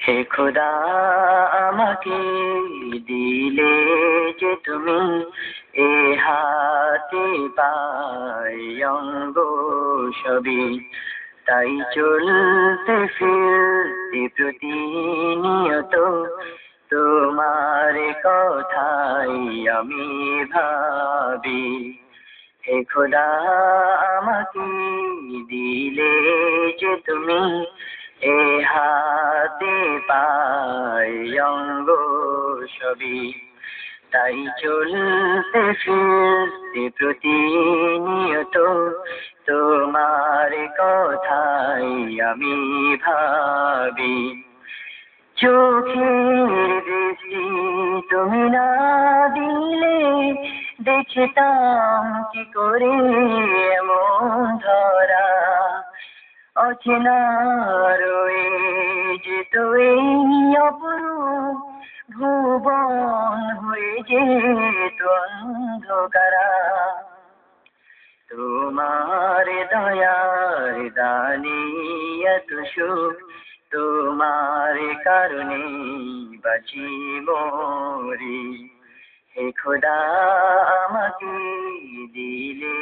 হে খোদা আমাকে দিলে যে তুমি এ হাতে পাই অঙ্গ সবই তাই চলতে ফিরতে প্রতিনিয়ত তোমার কথাই আমি ভাবি। হে খোদা আমাকে দিলে যে তুমি এ হাতে পাই অঙ্গ তাই চলতে ফিরতে প্রতিনিয়ত তোমার কথাই আমি ভাবি। চোখের দৃষ্টি তুমি না দিলে দেখতাম কি করে এমন ধরা। অচেনা রয়ে যেত ভুবন হয়ে যেত অন্ধকারা। তোমার দয়ার দানি এত সুখ, তোমার কারণে বাঁচি মরি। হে খোদা, আমাকে দিলে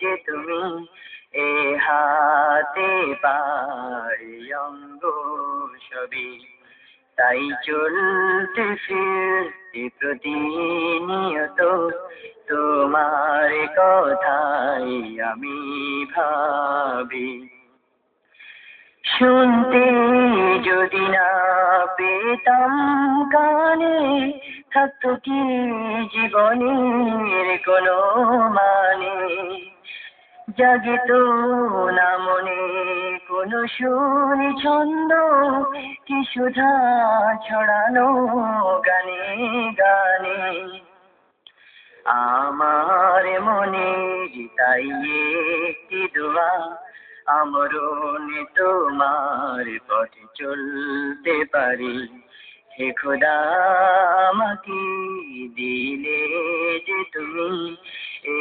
যে তুমি এ হাতে পাই অঙ্গ তাই চলতে ফিরতে প্রতিনিয়ত তোমার কথাই আমি ভাবি। শুনতে যদি না পেতাম কানে, থাকতো কি জীবনের কোনো মানে? জাগে তো না মনে কোনো সুর ছন্দ, কি সুধা ছড়ানো গানে গানে। আমার মনে তাই একটি দোয়া, আমরণে তোমার পথে চলতে পারি। হে খোদা, আমাকে দিলে যে তুমি এ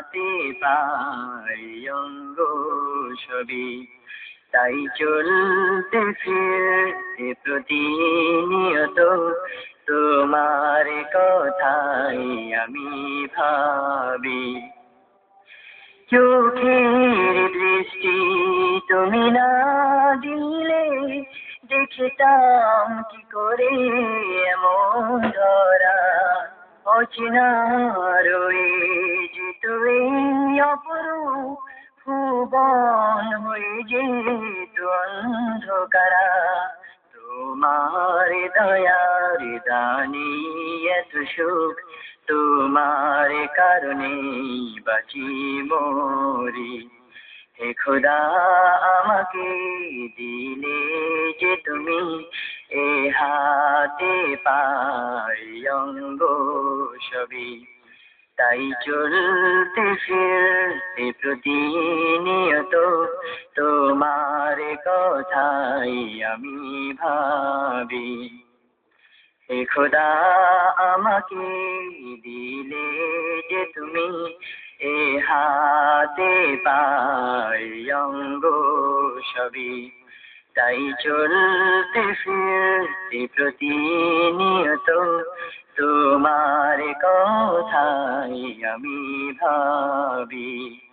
হাতে পাই অঙ্গ তাই চলতে ফিরতে প্রতিনিয়ত তোমার কথাই আমি ভাবি। চোখের দৃষ্টি তুমি না দিলে দেখতাম কি করে এমন ধরা। অচেনা রয়ে অপরূপ ভুবন হয়ে যেত অন্ধকারা তোমার দয়ার দানি এত সুখ, তোমার কারণে বাঁচি মরি। হে খোদা, আমাকে দিলে যে তুমি এ হাতে পাই অঙ্গ সবই। তাই চলতে ফিরতে প্রতিনিয়ত তোমার কথাই আমি ভাবি। হে খোদা, আমাকে দিলে যে তুমি এ হাতে পাই অঙ্গ সবই তাই চলতে ফিরতে প্রতিনিয়ত তোমার কথাই আমি ভাবি।